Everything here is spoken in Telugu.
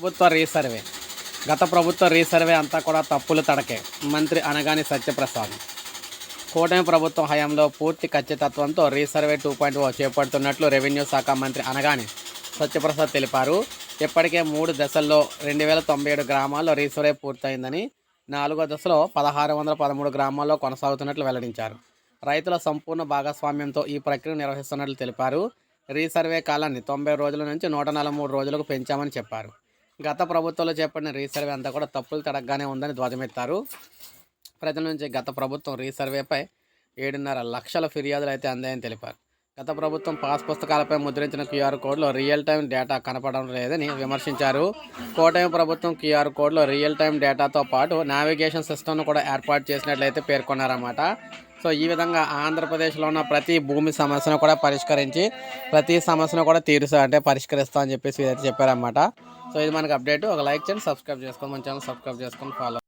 ప్రభుత్వ రీసర్వే. గత ప్రభుత్వ రీసర్వే అంతా కూడా తప్పులు తడకే. మంత్రి అనగాని సత్యప్రసాద్. కూటమి ప్రభుత్వం హయాంలో పూర్తి ఖచ్చితత్వంతో రీసర్వే టూ పాయింట్ ఓ చేపడుతున్నట్లు రెవెన్యూ శాఖ మంత్రి అనగాని సత్యప్రసాద్ తెలిపారు. ఇప్పటికే మూడు దశల్లో రెండు వేల తొంభై ఏడు గ్రామాల్లో రీసర్వే పూర్తయిందని నాలుగో దశలో పదహారు వందల పదమూడు గ్రామాల్లో కొనసాగుతున్నట్లు వెల్లడించారు. రైతుల సంపూర్ణ భాగస్వామ్యంతో ఈ ప్రక్రియ నిర్వహిస్తున్నట్లు తెలిపారు. రీసర్వే కాలాన్ని తొంభై రోజుల నుంచి నూట నలభై మూడు రోజులకు పెంచామని చెప్పారు. గత ప్రభుత్వంలో చేపట్టిన రీసర్వే అంతా కూడా తప్పులు తడగ్గానే ఉందని ధ్వజమెత్తారు. ప్రజల నుంచి గత ప్రభుత్వం రీసర్వేపై ఏడున్నర లక్షల ఫిర్యాదులు అయితే అందాయని తెలిపారు. గత ప్రభుత్వం పాస్ పుస్తకాలపై ముద్రించిన క్యూఆర్ కోడ్లో రియల్ టైం డేటా కనపడడం లేదని విమర్శించారు. కూటమి ప్రభుత్వం క్యూఆర్ కోడ్లో రియల్ టైం డేటాతో పాటు నావిగేషన్ సిస్టమ్ను కూడా ఏర్పాటు చేసినట్లయితే పేర్కొన్నారన్నమాట. సో ఈ విధంగా ఆంధ్రప్రదేశ్లో ఉన్న ప్రతి భూమి సమస్యను కూడా పరిష్కరించి ప్రతి సమస్యను కూడా తీరుస్తా అంటే పరిష్కరిస్తా అని చెప్పేసి ఇదైతే చెప్పారన్నమాట. సో ఇది మనకు అప్డేట్. ఒక లైక్ చేయండి సబ్స్క్రైబ్ చేసుకోండి మన ఛానల్ సబ్స్క్రైబ్ చేసుకొని ఫాలో